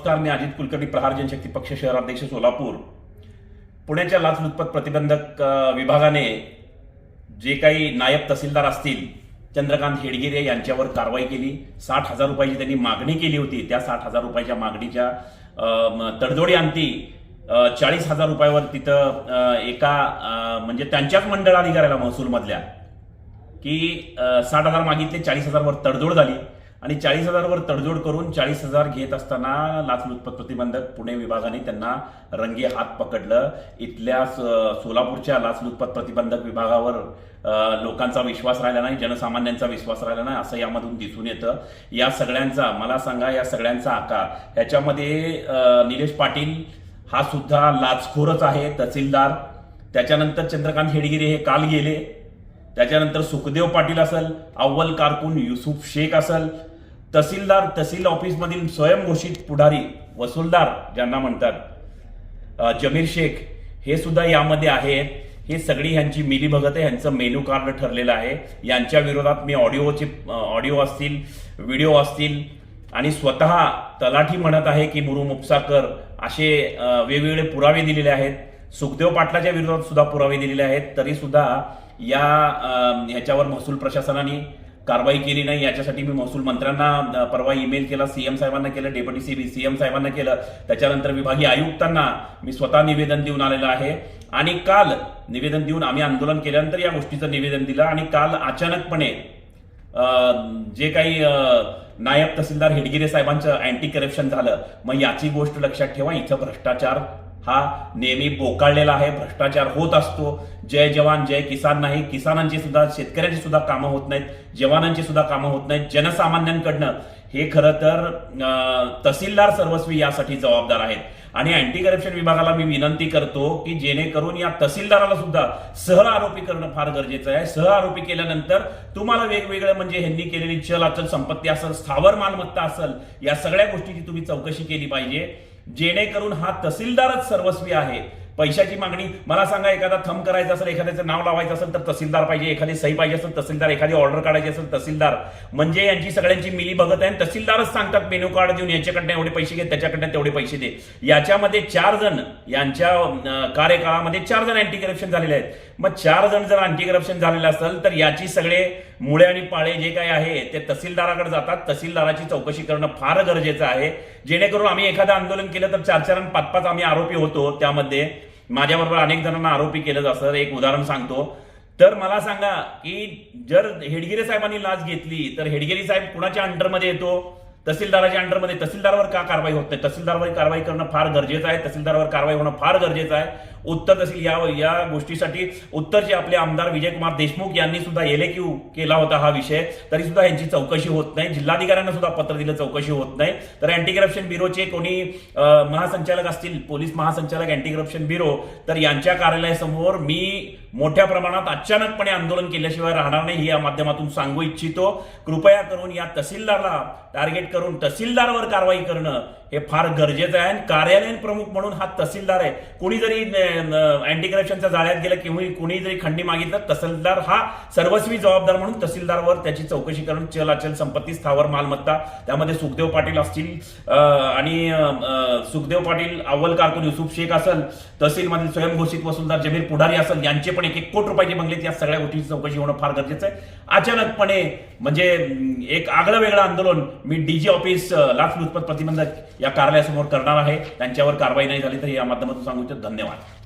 नमस्कार मी अजित कुलकर्णी प्रहार जनशक्ती पक्ष शहराध्यक्ष सोलापूर. पुण्याच्या लाचलुचपत प्रतिबंधक विभागाने जे काही नायब तहसीलदार असतील चंद्रकांत हेडगिरे यांच्यावर कारवाई केली. साठ हजार रुपयाची त्यांनी मागणी केली होती. त्या साठ हजार रुपयाच्या मागणीच्या तडजोडी अंती चाळीस हजार रुपयावर तिथं एका म्हणजे त्यांच्याच मंडळ अधिकाऱ्याला महसूलमधल्या की साठ हजार मागितले चाळीस हजारवर तडजोड झाली. आणि चाळीस हजारवर तडजोड करून चाळीस हजार घेत असताना लाचलुचपत प्रतिबंधक पुणे विभागाने त्यांना रंगे हात पकडलं. इथल्या सोलापूरच्या लाचलुचपत प्रतिबंधक विभागावर लोकांचा विश्वास राहिला नाही जनसामान्यांचा विश्वास राहिला नाही असं यामधून दिसून येतं. या सगळ्यांचा मला सांगा या सगळ्यांचा आकार. ह्याच्यामध्ये निलेश पाटील हा सुद्धा लाचखोरच आहे तहसीलदार. त्याच्यानंतर चंद्रकांत हेडगिरे हे काल गेले. त्याच्यानंतर सुखदेव पाटील असेल अव्वल कारकून युसुफ शेख असेल तहसीलदार तहसील ऑफिसमधील स्वयंघोषित पुढारी वसूलदार ज्यांना म्हणतात. जमीर शेख हे सुद्धा यामध्ये आहेत. हे सगळी ह्यांची मिलीभगत आहे ह्यांचं मेनू कार्ड ठरलेलं आहे. यांच्या विरोधात मी ऑडिओचे ऑडिओ असतील व्हिडिओ असतील आणि स्वतः तलाठी म्हणत आहे की मुरुम उपसाकर असे वेगवेगळे पुरावे दिलेले आहेत. सुखदेव पाटलाच्या विरोधात सुद्धा पुरावे दिलेले आहेत. तरी सुद्धा या ह्याच्यावर महसूल प्रशासनाने कारवाई केली नाही याच्यासाठी मी महसूल मंत्र्यांना परवा ईमेल केला सीएम साहेबांना केलं डेप्युटी सी सीएम साहेबांना केलं. त्याच्यानंतर विभागीय आयुक्तांना मी स्वतः निवेदन देऊन आलेलं आहे. आणि काल निवेदन देऊन आम्ही आंदोलन केल्यानंतर या गोष्टीचं निवेदन दिलं आणि काल अचानकपणे जे काही नायब तहसीलदार हेडगिरे साहेबांचं अँटी करप्शन झालं. मग याची गोष्ट लक्षात ठेवा इथं भ्रष्टाचार हा नेहमी बोकाळलेला आहे भ्रष्टाचार होत असतो. जय जवान जय किसान नाही. किसानांची सुद्धा शेतकऱ्यांची सुद्धा कामं होत नाहीत. जवानांची सुद्धा कामं होत नाहीत. जनसामान्यांकडनं हे खरं तर तहसीलदार सर्वस्वी यासाठी जबाबदार आहेत. आणि अँटी करप्शन विभागाला मी विनंती करतो की जेणेकरून या तहसीलदाराला सुद्धा सह आरोपी करणं फार गरजेचं आहे. सह आरोपी केल्यानंतर तुम्हाला वेगवेगळं म्हणजे ह्यांनी केलेली चल अचल संपत्ती असेल स्थावर मालमत्ता असेल या सगळ्या गोष्टीची तुम्ही चौकशी केली पाहिजे. जेणेकरून हा तहसीलदारच सर्वस्वी आहे. पैशाची मागणी. मला सांगा एखादा थंब करायचा असेल एखाद्याचं नाव लावायचं असेल तर तहसीलदार पाहिजे. एखादी सही पाहिजे असेल तहसीलदार. एखादी ऑर्डर काढायची असेल तहसीलदार. म्हणजे यांची सगळ्यांची मिली बघत आहे. तहसीलदारच सांगतात मेनू कार्ड देऊन याच्याकडनं एवढे पैसे घे त्याच्याकडनं तेवढे पैसे दे. याच्यामध्ये चार जण यांच्या कार्यकाळामध्ये चार जण अँटी करप्शन झालेले आहेत. मग चार जण जर अँटी करप्शन झालेलं असेल तर याची सगळे मुळे आणि पाळे जे काही आहे ते तहसीलदाराकडे जातात. तहसीलदाराची चौकशी करणं फार गरजेचं आहे. जेणेकरून आम्ही एखादं आंदोलन केलं तर चार चार आणि पाच पाच आम्ही आरोपी होतो त्यामध्ये. माझ्याबरोबर अनेक जणांना आरोपी केलं जातं. एक उदाहरण सांगतो. तर मला सांगा की जर हेडगिरे साहेबांनी लाच घेतली तर हेडगिरी साहेब कुणाच्या अंडरमध्ये येतो? तहसीलदाराच्या अंडरमध्ये. तहसीलदारावर का कारवाई होत नाही? तहसीलदारावर कारवाई करणं फार गरजेचं आहे. तहसीलदारावर कारवाई होणं फार गरजेचं आहे. उत्तर तहसील या या गोष्टीसाठी उत्तरचे आपले आमदार विजयकुमार देशमुख यांनी सुद्धा एलएक्यू केला होता हा विषय. तरी सुद्धा यांची चौकशी होत नाही. जिल्हाधिकाऱ्यांना सुद्धा पत्र दिलं चौकशी होत नाही. तर अँटी करप्शन ब्युरोचे कोणी महासंचालक असतील पोलीस महासंचालक अँटी करप्शन ब्युरो तर यांच्या कार्यालयासमोर मी मोठ्या प्रमाणात अचानकपणे आंदोलन केल्याशिवाय राहणार नाही ही या माध्यमातून सांगू इच्छितो. कृपया करून या तहसीलदारला टार्गेट करून तहसीलदारवर कारवाई करणं हे फार गरजेचं आहे. आणि कार्यालयीन प्रमुख म्हणून हा तहसीलदार आहे. कोणी जरी अँटी करप्शनच्या जाळ्यात गेलं किंवा कोणी जरी खंडी मागितलं तहसीलदार हा सर्वस्वी जबाबदार म्हणून तहसीलदारवर त्याची चौकशी करून चल अचल संपत्ती स्थावर मालमत्ता त्यामध्ये सुखदेव पाटील असतील आणि सुखदेव पाटील अव्वल कारकून युसुफ शेख असेल तहसीलमधील स्वयंघोषित वसुलदार जमीर पुढारी असेल यांचे पण एक एक कोटी रुपयाचे बंगले या सगळ्या गोष्टीची चौकशी होणं फार गरजेचं आहे. अचानकपणे म्हणजे एक आगळं वेगळं आंदोलन मी डीजी ऑफिस लाच लुचपत प्रतिबंधक या कार्यालयासमोर करणार आहे. त्यांच्यावर कारवाई नाही झाली तर या माध्यमातून सांगू इच्छित धन्यवाद.